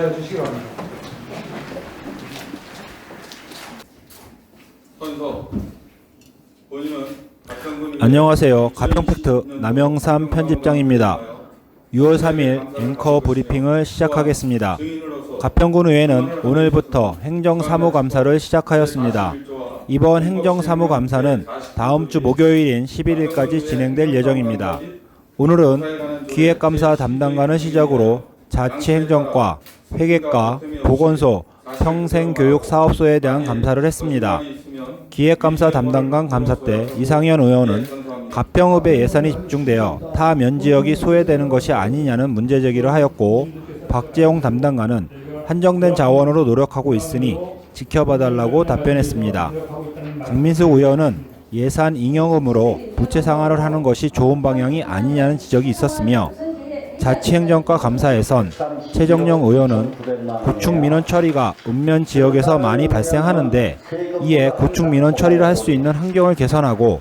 감사해 주시기 바랍니다. 선서 본인은 가평군 안녕하세요. 가평팩트 남영삼 편집장입니다. 6월 3일 앵커 브리핑을 시작하겠습니다. 증인으로서 가평군 의회는 오늘부터 행정사무감사를 시작하였습니다. 이번 행정사무감사는 다음 주 목요일인 11일까지 진행될 예정입니다. 오늘은 기획감사 담당관을 시작으로 자치행정과, 회계과, 보건소, 평생교육사업소에 대한 감사를 했습니다. 기획감사 담당관 감사 때 이상현 의원은 가평읍의 예산이 집중되어 타 면 지역이 소외되는 것이 아니냐는 문제 제기를 하였고 박재홍 담당관은 한정된 자원으로 노력하고 있으니 지켜봐달라고 답변했습니다. 강민숙 의원은 예산 잉여금으로 부채 상환을 하는 것이 좋은 방향이 아니냐는 지적이 있었으며 자치행정과 감사에선 최정령 의원은 고축 민원 처리가 읍면 지역에서 많이 발생하는데 이에 고축 민원 처리를 할 수 있는 환경을 개선하고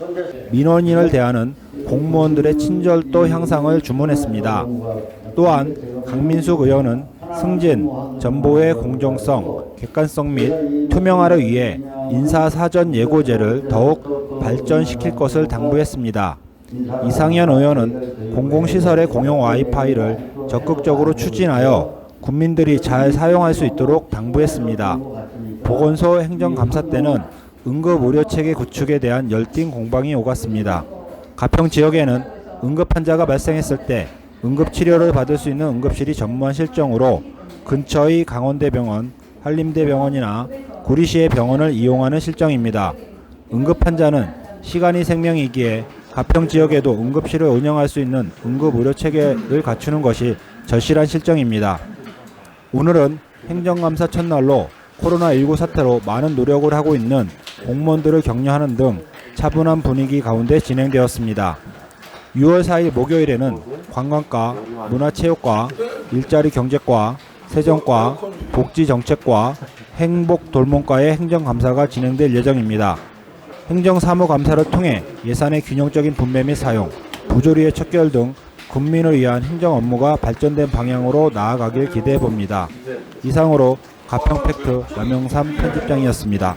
민원인을 대하는 공무원들의 친절도 향상을 주문했습니다. 또한 강민숙 의원은 승진, 전보의 공정성, 객관성 및 투명화를 위해 인사 사전 예고제를 더욱 발전시킬 것을 당부했습니다. 이상현 의원은 공공시설의 공용 와이파이를 적극적으로 추진하여 국민들이 잘 사용할 수 있도록 당부했습니다. 보건소 행정감사 때는 응급의료체계 구축에 대한 열띤 공방이 오갔습니다. 가평 지역에는 응급 환자가 발생했을 때 응급치료를 받을 수 있는 응급실이 전무한 실정으로 근처의 강원대병원, 한림대병원이나 구리시의 병원을 이용하는 실정입니다. 응급 환자는 시간이 생명이기에 가평 지역에도 응급실을 운영할 수 있는 응급의료 체계를 갖추는 것이 절실한 실정입니다. 오늘은 행정감사 첫날로 코로나19 사태로 많은 노력을 하고 있는 공무원들을 격려하는 등 차분한 분위기 가운데 진행되었습니다. 6월 4일 목요일에는 관광과, 문화체육과, 일자리 경제과, 세정과, 복지정책과, 행복돌봄과의 행정감사가 진행될 예정입니다. 행정사무감사를 통해 예산의 균형적인 분배 및 사용, 부조리의 척결 등 국민을 위한 행정 업무가 발전된 방향으로 나아가길 기대해 봅니다. 이상으로 가평 팩트 남영삼 편집장이었습니다.